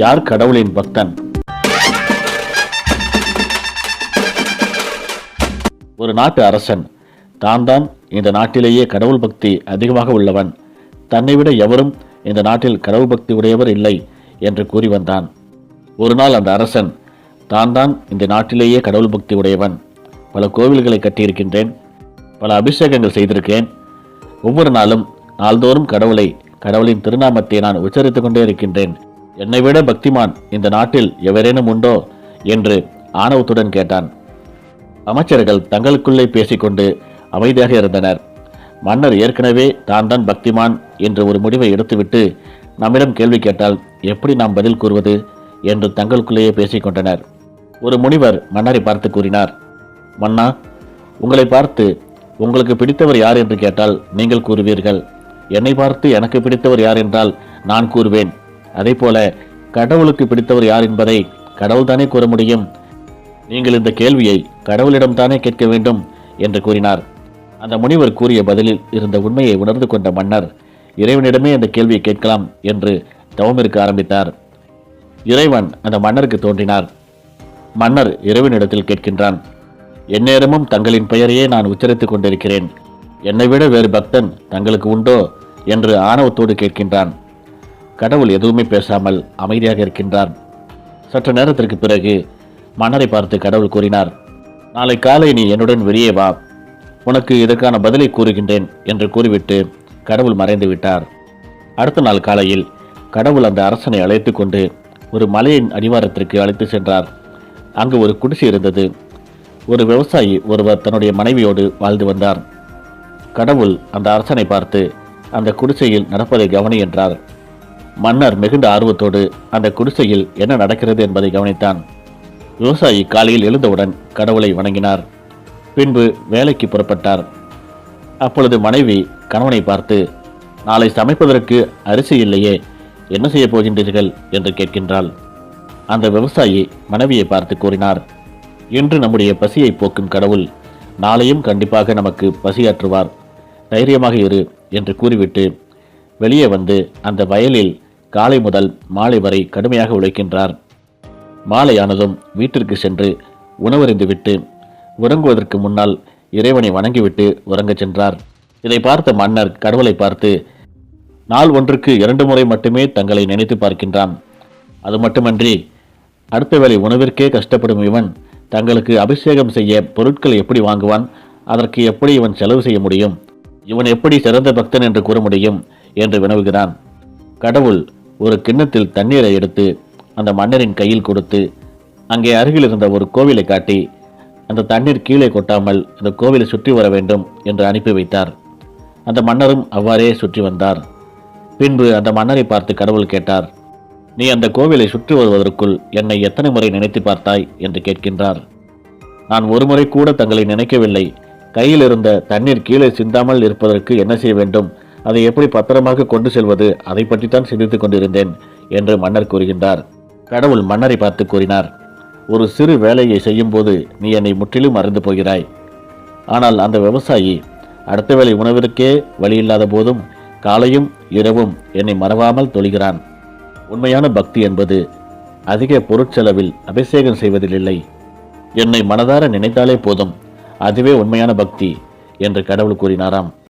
யார் கடவுளின் பக்தன்? ஒரு நாட்டு அரசன் தான் தான் இந்த நாட்டிலேயே கடவுள் பக்தி அதிகமாக உள்ளவன். தன்னை விட எவரும் இந்த நாட்டில் கடவுள் பக்தி உடையவர் இல்லை என்று கூறி வந்தான். ஒரு நாள் அந்த அரசன் தான் தான் இந்த நாட்டிலேயே கடவுள் பக்தி உடையவன். பல கோவில்களை கட்டியிருக்கின்றேன் பல அபிஷேகங்கள் செய்திருக்கேன் ஒவ்வொரு நாளும் நாள்தோறும் கடவுளை கடவுளின் திருநாமத்தை நான் உச்சரித்துக் கொண்டே இருக்கின்றேன். என்னை விட பக்திமான் இந்த நாட்டில் எவரேனும் உண்டோ என்று ஆணவத்துடன் கேட்டான். அமைச்சர்கள் தங்களுக்குள்ளே பேசிக்கொண்டு அமைதியாக இருந்தனர். மன்னர் ஏற்கனவே தான் தான் பக்திமான் என்று ஒரு முடிவை எடுத்துவிட்டு நம்மிடம் கேள்வி கேட்டால் எப்படி நாம் பதில் கூறுவது என்று தங்களுக்குள்ளேயே பேசிக்கொண்டனர். ஒரு முனிவர் மன்னரை பார்த்து கூறினார் மன்னா உங்களை பார்த்து உங்களுக்கு பிடித்தவர் யார் என்று கேட்டால் நீங்கள் கூறுவீர்கள். என்னை பார்த்து எனக்கு பிடித்தவர் யார் என்றால் நான் கூறுவேன். அதேபோல கடவுளுக்கு பிடித்தவர் யார் என்பதை கடவுள்தானே கூற முடியும்? நீங்கள் இந்த கேள்வியை கடவுளிடம் தானே கேட்க வேண்டும் என்று கூறினார். அந்த முனிவர் கூறிய பதிலில் இருந்த உண்மையை உணர்ந்து கொண்ட மன்னர் இறைவனிடமே அந்த கேள்வியை கேட்கலாம் என்று தவமிருக்க ஆரம்பித்தார். இறைவன் அந்த மன்னருக்கு தோன்றினார். மன்னர் இறைவனிடத்தில் கேட்கின்றான் எந்நேரமும் தங்களின் பெயரையே நான் உச்சரித்துக் கொண்டிருக்கிறேன். என்னை விட வேறு பக்தன் தங்களுக்கு உண்டோ? என்று ஆணவத்தோடு கேட்கின்றான். கடவுள் எதுவுமே பேசாமல் அமைதியாக இருக்கின்றார். சற்று நேரத்திற்கு பிறகு மன்னரை பார்த்து கடவுள் கூறினார் நாளை காலை நீ என்னுடன் வெளியே வா. உனக்கு இதற்கான பதிலை கூறுகின்றேன் என்று கூறிவிட்டு கடவுள் மறைந்து விட்டார். அடுத்த நாள் காலையில் கடவுள் அந்த அரசனை அழைத்து கொண்டு ஒரு மலையின் அடிவாரத்திற்கு அழைத்து சென்றார். அங்கு ஒரு குடிசை இருந்தது. ஒரு விவசாயி ஒருவர் தன்னுடைய மனைவியோடு வாழ்ந்து வந்தார். கடவுள் அந்த அரசனை பார்த்து அந்த குடிசையில் நடப்பதை கவனி என்றார். மன்னர் மிகுந்த ஆர்வத்தோடு அந்த குடிசையில் என்ன நடக்கிறது என்பதை கவனித்தான். விவசாயி காலையில் எழுந்தவுடன் கடவுளை வணங்கினார். பின்பு வேலைக்கு புறப்பட்டார். அப்பொழுது மனைவி கணவனை பார்த்து நாளை சமைப்பதற்கு அரிசி இல்லையே என்ன செய்யப் போகின்றீர்கள்? என்று கேட்கின்றாள். அந்த விவசாயி மனைவியை பார்த்து கூறினார் இன்று நம்முடைய பசியை போக்கும் கடவுள் நாளையும் கண்டிப்பாக நமக்கு பசியாற்றுவார். தைரியமாக இரு என்று கூறிவிட்டு வெளியே வந்து அந்த வயலில் காலை முதல் மாலை வரை கடுமையாக உழைக்கின்றார். மாலையானதும் வீட்டிற்கு சென்று உணவறிந்துவிட்டு உறங்குவதற்கு முன்னால் இறைவனை வணங்கிவிட்டு உறங்கச் சென்றார். இதை பார்த்த மன்னர் கடவுளை பார்த்து நாள் ஒன்றுக்கு இரண்டு முறை மட்டுமே தங்களை நினைத்து பார்க்கின்றான். அது மட்டுமன்றி அடுத்த வேளை உணவிற்கே கஷ்டப்படும் இவன் தங்களுக்கு அபிஷேகம் செய்ய பொருட்களை எப்படி வாங்குவான்? அதற்கு எப்படி இவன் செலவு செய்ய முடியும்? இவன் எப்படி சிறந்த பக்தன் என்று கூற முடியும்? என்று வினவுகிறான். கடவுள் ஒரு கிண்ணத்தில் தண்ணீரை எடுத்து அந்த மன்னரின் கையில் கொடுத்து அங்கே அருகில் இருந்த ஒரு கோவிலை காட்டி அந்த தண்ணீர் கீழே கொட்டாமல் அந்த கோவிலை சுற்றி வர வேண்டும் என்று அனுப்பி வைத்தார். அந்த மன்னரும் அவ்வாறே சுற்றி வந்தார். பின்பு அந்த மன்னரை பார்த்து கடவுள் கேட்டார் நீ அந்த கோவிலை சுற்றி வருவதற்குள் என்னை எத்தனை முறை நினைத்து பார்த்தாய்? என்று கேட்கின்றார். நான் ஒரு முறை கூட தங்களை நினைக்கவில்லை. கையில் இருந்த தண்ணீர் கீழே சிந்தாமல் இருப்பதற்கு என்ன செய்ய வேண்டும்? அதை எப்படி பத்திரமாக கொண்டு செல்வது? அதை பற்றித்தான் சிந்தித்துக் கொண்டிருந்தேன் என்று மன்னர் கூறுகின்றார். கடவுள் மன்னரை பார்த்து கூறினார் ஒரு சிறு வேலையை செய்யும்போது நீ என்னை முற்றிலும் மறந்து போகிறாய். ஆனால் அந்த விவசாயி அடுத்த வேளை உணவிற்கே வழியில்லாத போதும் காலையும் இரவும் என்னை மறவாமல் தொழுகிறான். உண்மையான பக்தி என்பது அதிக பொருட்செலவில் அபிஷேகம் செய்வதில் இல்லை. என்னை மனதார நினைத்தாலே போதும். அதுவே உண்மையான பக்தி என்று கடவுள் கூறினாராம்.